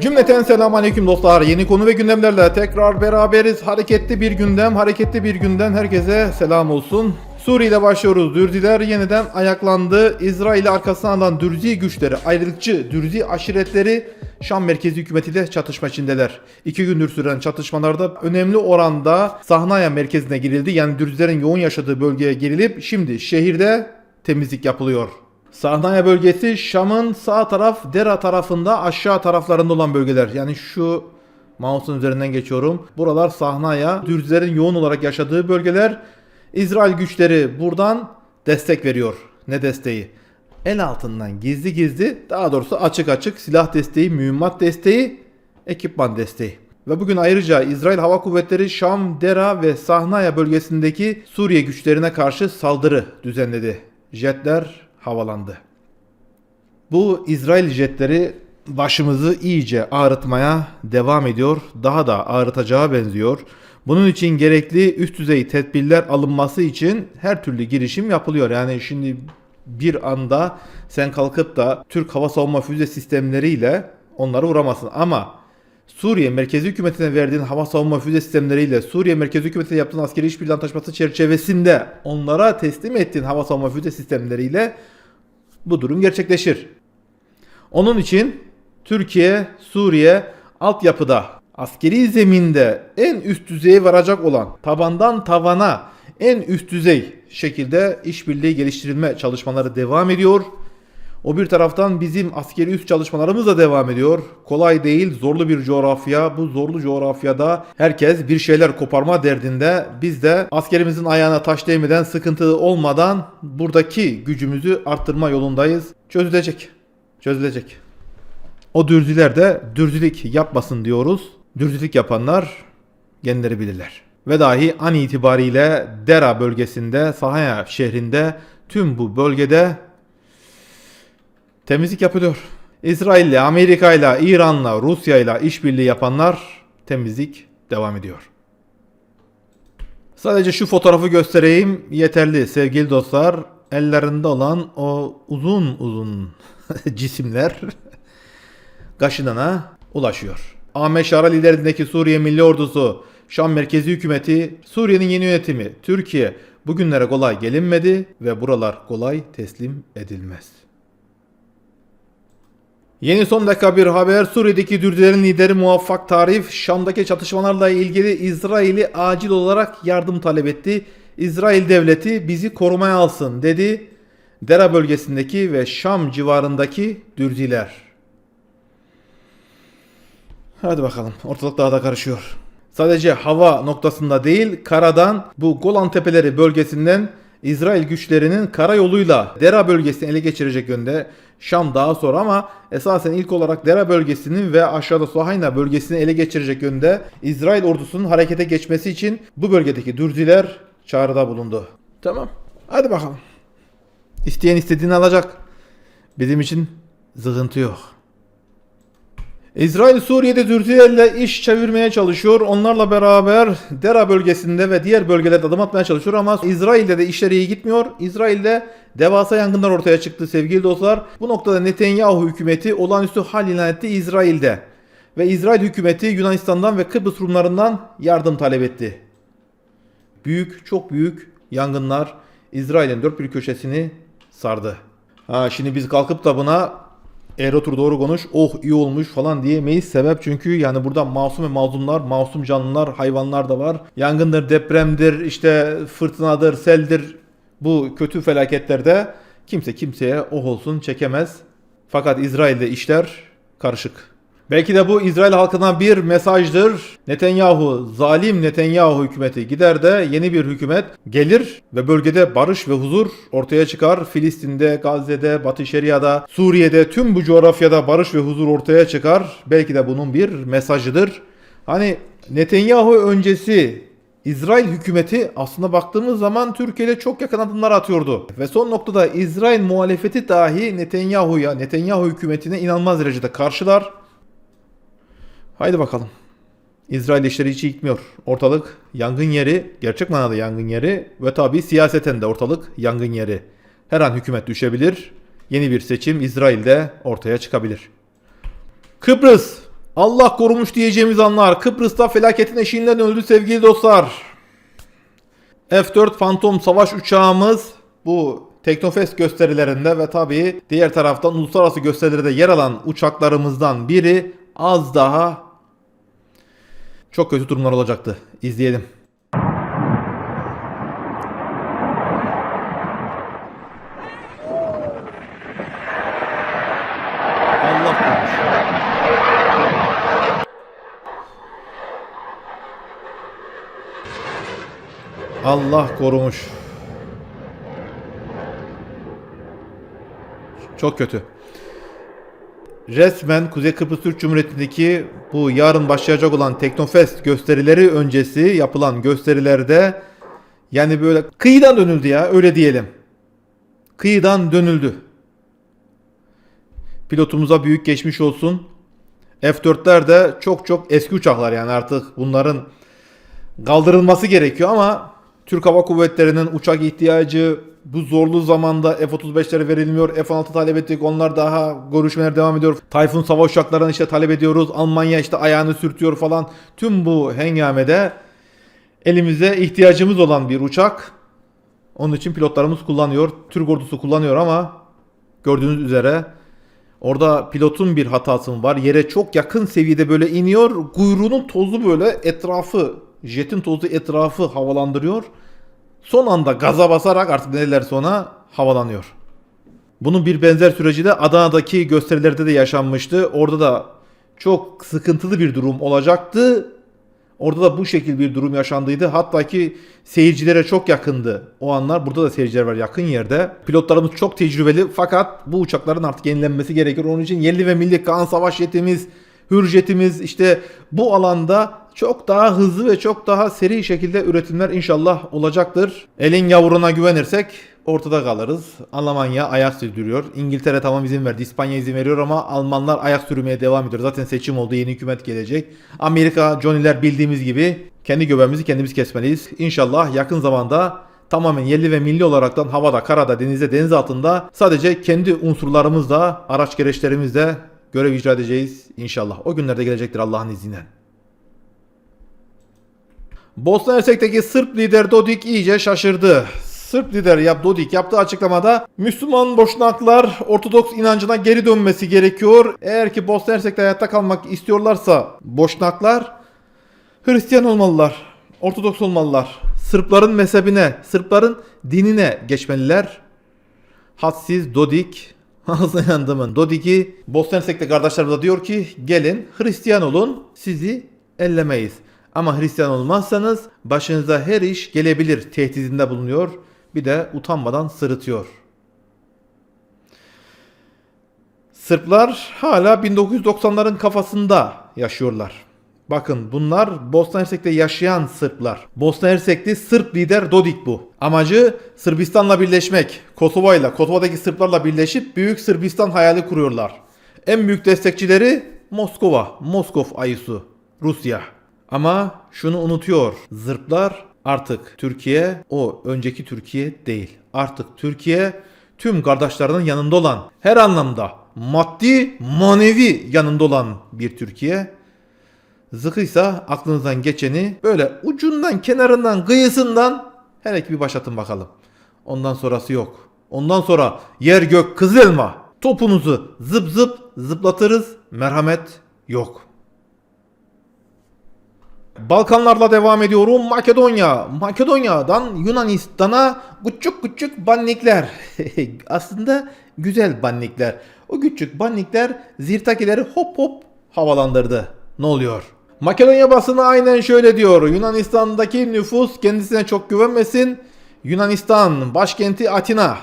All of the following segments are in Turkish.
Cümleten selamun aleyküm dostlar. Yeni konu ve gündemlerle tekrar beraberiz. Hareketli bir gündem, hareketli bir günden herkese selam olsun. Suriye'de başlıyoruz. Dürziler yeniden ayaklandı. İsrail'i arkasına alan Dürzi güçleri, ayrılıkçı Dürzi aşiretleri Şam merkezi hükümetiyle çatışma içindeler. İki gündür süren çatışmalarda önemli oranda Sahnaya merkezine girildi. Yani Dürzilerin yoğun yaşadığı bölgeye girilip şimdi şehirde temizlik yapılıyor. Sahnaya bölgesi Şam'ın sağ taraf Dera tarafında aşağı taraflarında olan bölgeler. Yani şu mouse'un üzerinden geçiyorum. Buralar Sahnaya, Dürzilerin yoğun olarak yaşadığı bölgeler. İsrail güçleri buradan destek veriyor. Ne desteği? El altından gizli gizli, daha doğrusu açık açık silah desteği, mühimmat desteği, ekipman desteği. Ve bugün ayrıca İsrail Hava Kuvvetleri Şam, Dera ve Sahnaya bölgesindeki Suriye güçlerine karşı saldırı düzenledi. Jetler havalandı. Bu İsrail jetleri başımızı iyice ağrıtmaya devam ediyor. Daha da ağrıtacağı benziyor. Bunun için gerekli üst düzey tedbirler alınması için her türlü girişim yapılıyor. Yani şimdi bir anda sen kalkıp da Türk hava savunma füze sistemleriyle onları vuramazsın. Ama Suriye Merkezi Hükümeti'ne verdiğin hava savunma füze sistemleriyle Suriye Merkezi Hükümeti'ne yaptığın askeri işbirliği antlaşması çerçevesinde onlara teslim ettiğin hava savunma füze sistemleriyle bu durum gerçekleşir. Onun için Türkiye, Suriye altyapıda, askeri zeminde en üst düzeye varacak olan, tabandan tavana en üst düzey şekilde işbirliği geliştirilme çalışmaları devam ediyor. O bir taraftan bizim askeri üst çalışmalarımız da devam ediyor. Kolay değil, zorlu bir coğrafya. Bu zorlu coğrafyada herkes bir şeyler koparma derdinde. Biz de askerimizin ayağına taş değmeden, sıkıntı olmadan buradaki gücümüzü arttırma yolundayız. Çözülecek. Çözülecek. O dürzüler de dürzülük yapmasın diyoruz. Dürzülük yapanlar kendileri bilirler. Ve dahi an itibariyle Dera bölgesinde, Sahaya şehrinde tüm bu bölgede temizlik yapılıyor. İsrail'le, Amerika'yla, İran'la, Rusya'yla işbirliği yapanlar temizlik devam ediyor. Sadece şu fotoğrafı göstereyim yeterli sevgili dostlar. Ellerinde olan o uzun uzun cisimler Gaşinan'a ulaşıyor. Ahmet Şara liderliğindeki Suriye Milli Ordusu, Şam Merkezi Hükümeti, Suriye'nin yeni yönetimi, Türkiye bugünlere kolay gelinmedi ve buralar kolay teslim edilmez. Yeni son dakika bir haber Suriye'deki Dürzilerin lideri Muvaffak Tarif Şam'daki çatışmalarla ilgili İsrail'i acil olarak yardım talep etti. İsrail devleti bizi korumaya alsın dedi. Dera bölgesindeki ve Şam civarındaki Dürziler. Hadi bakalım ortalık daha da karışıyor. Sadece hava noktasında değil karadan bu Golan Tepeleri bölgesinden İsrail güçlerinin karayoluyla Dera bölgesini ele geçirecek yönde Şam daha sonra ama esasen ilk olarak Dera bölgesinin ve aşağıda Sohayna bölgesini ele geçirecek yönde İsrail ordusunun harekete geçmesi için bu bölgedeki Dürziler çağrıda bulundu. Tamam. Hadi bakalım. İsteyen istediğini alacak. Bizim için zıgıntı yok. İsrail Suriye'de Dürzilerle iş çevirmeye çalışıyor. Onlarla beraber Dera bölgesinde ve diğer bölgelerde adım atmaya çalışıyor ama İsrail'de de işleri iyi gitmiyor. İsrail'de devasa yangınlar ortaya çıktı sevgili dostlar. Bu noktada Netanyahu hükümeti olağanüstü hal ilan etti İsrail'de. Ve İsrail hükümeti Yunanistan'dan ve Kıbrıs Rumlarından yardım talep etti. Büyük, çok büyük yangınlar İsrail'in dört bir köşesini sardı. Ha şimdi biz kalkıp da buna eğer otur doğru konuş oh iyi olmuş falan diyemeyiz. Sebep çünkü yani burada masum ve mazlumlar, masum canlılar, hayvanlar da var. Yangındır, depremdir, işte fırtınadır, seldir. Bu kötü felaketlerde kimse kimseye oh olsun çekemez. Fakat İsrail'de işler karışık. Belki de bu İsrail halkına bir mesajdır. Netanyahu, zalim Netanyahu hükümeti gider de yeni bir hükümet gelir ve bölgede barış ve huzur ortaya çıkar. Filistin'de, Gazze'de, Batı Şeria'da, Suriye'de tüm bu coğrafyada barış ve huzur ortaya çıkar. Belki de bunun bir mesajıdır. Hani Netanyahu öncesi İsrail hükümeti aslında baktığımız zaman Türkiye ile çok yakın adımlar atıyordu. Ve son noktada İsrail muhalefeti dahi Netanyahu'ya, Netanyahu hükümetine inanılmaz derecede karşılar. Haydi bakalım. İsrail işleri hiç gitmiyor. Ortalık yangın yeri, gerçek manada yangın yeri ve tabi siyaseten de ortalık yangın yeri. Her an hükümet düşebilir. Yeni bir seçim İsrail'de ortaya çıkabilir. Kıbrıs Allah korumuş diyeceğimiz anlar. Kıbrıs'ta felaketin eşiğinden öldü sevgili dostlar. F-4 Phantom savaş uçağımız bu Teknofest gösterilerinde ve tabii diğer taraftan uluslararası gösterilerde yer alan uçaklarımızdan biri az daha çok kötü durumlar olacaktı. İzleyelim. Allah korumuş. Çok kötü. Resmen Kuzey Kıbrıs Türk Cumhuriyeti'ndeki bu yarın başlayacak olan Teknofest gösterileri öncesi yapılan gösterilerde yani böyle kıyıdan dönüldü ya öyle diyelim. Kıyıdan dönüldü. Pilotumuza büyük geçmiş olsun. F4'ler de çok çok eski uçaklar yani artık bunların kaldırılması gerekiyor ama Türk Hava Kuvvetleri'nin uçak ihtiyacı bu zorlu zamanda F-35'lere verilmiyor. F-16 talep ettik. Onlar daha görüşmeler devam ediyor. Tayfun savaş uçaklarını işte talep ediyoruz. Almanya işte ayağını sürtüyor falan. Tüm bu hengamede elimize ihtiyacımız olan bir uçak. Onun için pilotlarımız kullanıyor. Türk ordusu kullanıyor ama gördüğünüz üzere Orada pilotun bir hatası var? Yere çok yakın seviyede böyle iniyor. Kuyruğunun tozu böyle etrafı, jetin tozu etrafı havalandırıyor. Son anda gaza basarak artık neler sonra havalanıyor. Bunun bir benzer süreci de Adana'daki gösterilerde de yaşanmıştı. Orada da çok sıkıntılı bir durum olacaktı. Orada da bu şekil bir durum yaşandıydı. Hatta ki seyircilere çok yakındı. O anlar burada da seyirciler var yakın yerde. Pilotlarımız çok tecrübeli fakat bu uçakların artık yenilenmesi gerekir. Onun için yerli ve milli Kaan Savaş jetimiz, Hürjetimiz işte bu alanda çok daha hızlı ve çok daha seri şekilde üretimler inşallah olacaktır. Elin yavruna güvenirsek ortada kalırız. Almanya ayak sürdürüyor. İngiltere tamam izin verdi. İspanya izin veriyor ama Almanlar ayak sürmeye devam ediyor. Zaten seçim oldu. Yeni hükümet gelecek. Amerika, Johnny'ler bildiğimiz gibi kendi göbeğimizi kendimiz kesmeliyiz. İnşallah yakın zamanda tamamen yerli ve milli olaraktan havada, karada, denizde, deniz altında sadece kendi unsurlarımızla, araç gereçlerimizle görev icra edeceğiz inşallah. O günlerde gelecektir Allah'ın izniyle. Bosna Hersek'teki Sırp lider Dodik iyice şaşırdı. Sırp lider yap Dodik yaptığı açıklamada Müslüman Boşnaklar Ortodoks inancına geri dönmesi gerekiyor. Eğer ki Bosna Hersek'te hayatta kalmak istiyorlarsa Boşnaklar Hristiyan olmalılar. Ortodoks olmalılar. Sırpların mezhebine, Sırpların dinine geçmeliler. Hadsiz Dodik ağzına yandımın. Dodik'i Bosna Hersek'te kardeşlerimize diyor ki gelin Hristiyan olun sizi ellemeyiz. Ama Hristiyan olmazsanız başınıza her iş gelebilir tehdidinde bulunuyor. Bir de utanmadan sırıtıyor. Sırplar hala 1990'ların kafasında yaşıyorlar. Bakın bunlar Bosna Hersek'te yaşayan Sırplar. Bosna Hersek'te Sırp lider Dodik bu. Amacı Sırbistan'la birleşmek. Kosova'yla, Kosova'daki Sırplarla birleşip Büyük Sırbistan hayali kuruyorlar. En büyük destekçileri Moskova, Moskov ayısı, Rusya. Ama şunu unutuyor. Zırplar artık Türkiye o önceki Türkiye değil. Artık Türkiye tüm kardeşlerinin yanında olan her anlamda maddi manevi yanında olan bir Türkiye. Zıkıysa aklınızdan geçeni böyle ucundan kenarından kıyısından hele ki bir başlatın bakalım. Ondan sonrası yok. Ondan sonra yer gök kızıl elma. Topunuzu zıp zıp zıplatırız. Merhamet yok. Balkanlarla devam ediyorum. Makedonya. Makedonya'dan Yunanistan'a küçük küçük bannikler. Aslında güzel bannikler. O küçük bannikler zirtakileri hop hop havalandırdı. Ne oluyor? Makedonya basını aynen şöyle diyor. Yunanistan'daki nüfus kendisine çok güvenmesin. Yunanistan başkenti Atina.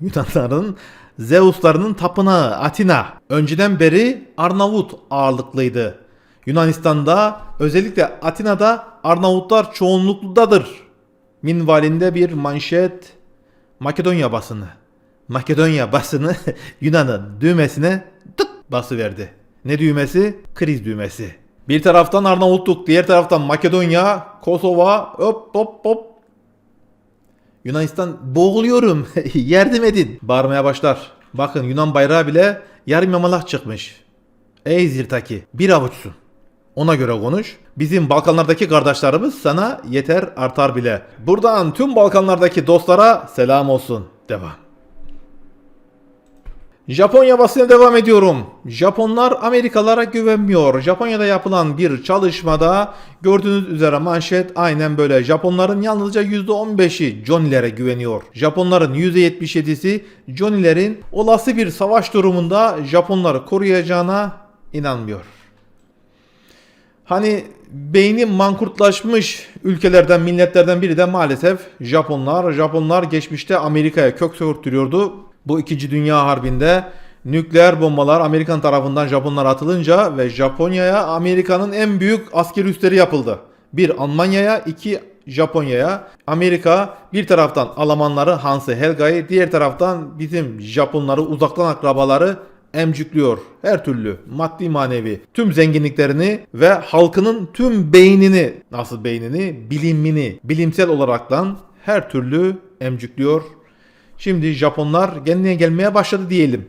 Yunanların Zeuslarının tapınağı Atina. Önceden beri Arnavut ağırlıklıydı. Yunanistan'da özellikle Atina'da Arnavutlar çoğunlukludadır. Minvalinde bir manşet Makedonya basını. Makedonya basını Yunan'ın düğmesine tık bası verdi. Ne düğmesi? Kriz düğmesi. Bir taraftan Arnavutluk, diğer taraftan Makedonya, Kosova, hop hop hop. Yunanistan boğuluyorum, yardım edin. Bağırmaya başlar. Bakın Yunan bayrağı bile yarım yamalak çıkmış. Ey Zirtaki bir avuçsun. Ona göre konuş. Bizim Balkanlardaki kardeşlerimiz sana yeter artar bile. Buradan tüm Balkanlardaki dostlara selam olsun. Devam. Japonya basına devam ediyorum. Japonlar Amerikalara güvenmiyor. Japonya'da yapılan bir çalışmada gördüğünüz üzere manşet aynen böyle. Japonların yalnızca %15'i Johnny'lere güveniyor. Japonların %77'si Johnny'lerin olası bir savaş durumunda Japonları koruyacağına inanmıyor. Hani beyni mankurtlaşmış ülkelerden, milletlerden biri de maalesef Japonlar. Japonlar geçmişte Amerika'ya kök söktürüyordu. Bu 2. Dünya Harbi'nde nükleer bombalar Amerikan tarafından Japonlara atılınca ve Japonya'ya Amerika'nın en büyük askeri üsleri yapıldı. Bir Almanya'ya, iki Japonya'ya. Amerika bir taraftan Almanları Hansı Helga'yı, diğer taraftan bizim Japonları uzaktan akrabaları emcikliyor. Her türlü maddi manevi tüm zenginliklerini ve halkının tüm beynini, nasıl beynini, bilimini, bilimsel olaraktan her türlü emcikliyor. Şimdi Japonlar kendine gelmeye başladı diyelim.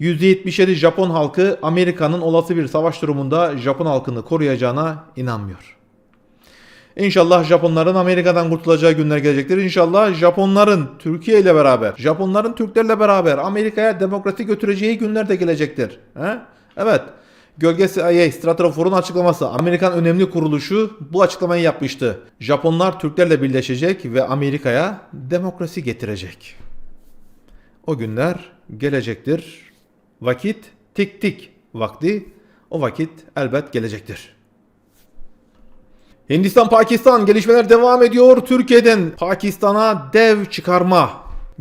%77 Japon halkı Amerika'nın olası bir savaş durumunda Japon halkını koruyacağına inanmıyor. İnşallah Japonların Amerika'dan kurtulacağı günler gelecektir. İnşallah Japonların Türkiye ile beraber, Japonların Türklerle beraber Amerika'ya demokrasi götüreceği günler de gelecektir. He? Evet. Gölge CIA Stratofor'un açıklaması. Amerikan önemli kuruluşu bu açıklamayı yapmıştı. Japonlar Türklerle birleşecek ve Amerika'ya demokrasi getirecek. O günler gelecektir. Vakit tik tik vakti. O vakit elbet gelecektir. Hindistan Pakistan gelişmeler devam ediyor. Türkiye'den Pakistan'a dev çıkarma.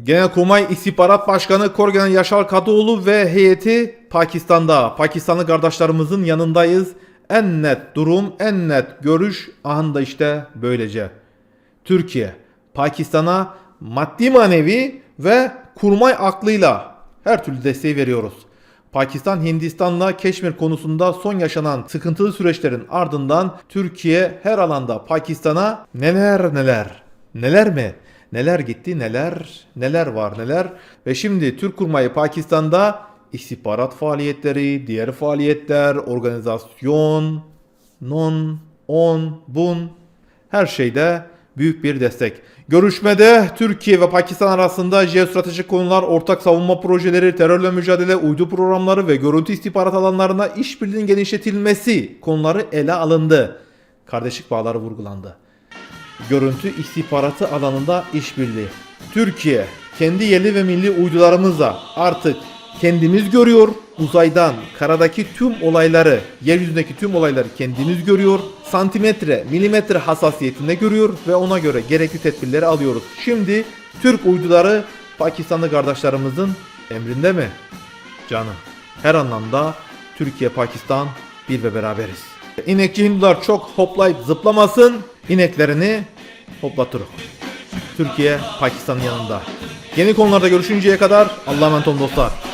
Genelkurmay İstihbarat Başkanı Korgen Yaşar Kadıoğlu ve heyeti Pakistan'da. Pakistanlı kardeşlerimizin yanındayız. En net durum, en net görüş ahında işte böylece. Türkiye, Pakistan'a maddi manevi ve kurmay aklıyla her türlü desteği veriyoruz. Pakistan Hindistan'la Keşmir konusunda son yaşanan sıkıntılı süreçlerin ardından Türkiye her alanda Pakistan'a neler neler neler mi? Neler gitti neler neler var neler? Ve şimdi Türk kurmayı Pakistan'da istihbarat faaliyetleri, diğer faaliyetler, organizasyon, non, on, bun her şeyde büyük bir destek. Görüşmede Türkiye ve Pakistan arasında jeostratejik konular, ortak savunma projeleri, terörle mücadele, uydu programları ve görüntü istihbarat alanlarına işbirliğinin genişletilmesi konuları ele alındı. Kardeşlik bağları vurgulandı. Görüntü istihbaratı alanında işbirliği. Türkiye kendi yerli ve milli uydularımızla artık kendimiz görüyor. Uzaydan karadaki tüm olayları, yeryüzündeki tüm olayları kendimiz görüyor. Santimetre, milimetre hassasiyetinde görüyor ve ona göre gerekli tedbirleri alıyoruz. Şimdi Türk uyduları Pakistanlı kardeşlerimizin emrinde mi? Canım. Her anlamda Türkiye, Pakistan bir ve beraberiz. İnekçi Hindular çok hoplayıp zıplamasın. İneklerini hoplatırız. Türkiye, Pakistan yanında. Yeni konularda görüşünceye kadar Allah'a emanet olun dostlar.